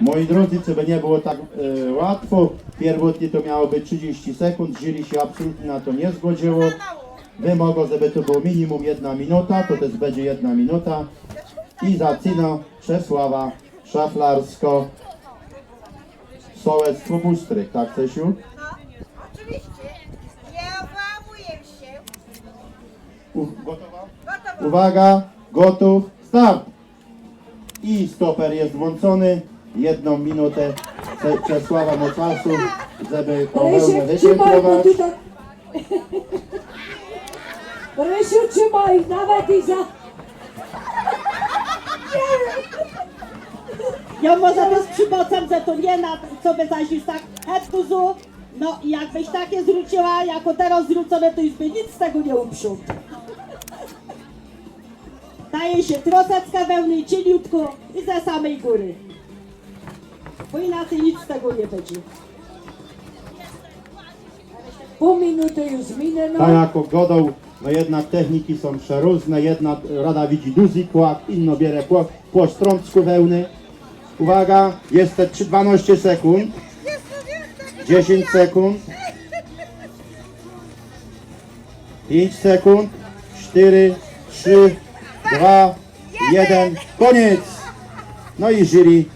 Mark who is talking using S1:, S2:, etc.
S1: Moi drodzy, żeby nie było tak e, łatwo, pierwotnie to miało być 30 sekund, jury się absolutnie na to nie zgodziło. Wymogą, żeby to było minimum jedna minuta, to też będzie jedna minuta. I zaczyna Czesława Szaflarsko, Sołectwo Bustrych, tak Cesiu?
S2: No, oczywiście. Nie obałuję się.
S1: U, gotowa?
S2: Gotowo.
S1: Uwaga, gotów, start! I stoper jest włączony. Jedną minutę Cze- Czesława ma czasu, żeby tą
S3: bo
S1: wyświetlować.
S3: ty tak... Rysiu, trzymaj, nawet i za...
S4: Ja może to z przymocem, że to nie na co by zaś już tak hetkuzu. No i jakbyś takie zwróciła, jako teraz zwrócone, to już by nic z tego nie uprzód. Daje się trosecka wełny cieniutko i ze samej góry. Bo inaczej nic z tego nie będzie.
S3: Pół minuty już minęło.
S1: Tak jako godą, no jednak techniki są przeróżne. Jedna rada widzi duży kład, inna bierze po, po strączku wełny. Uwaga, jest te 3 12 sekund, 10 sekund, 5 sekund, 4, 3, 2, 1, koniec! No i jury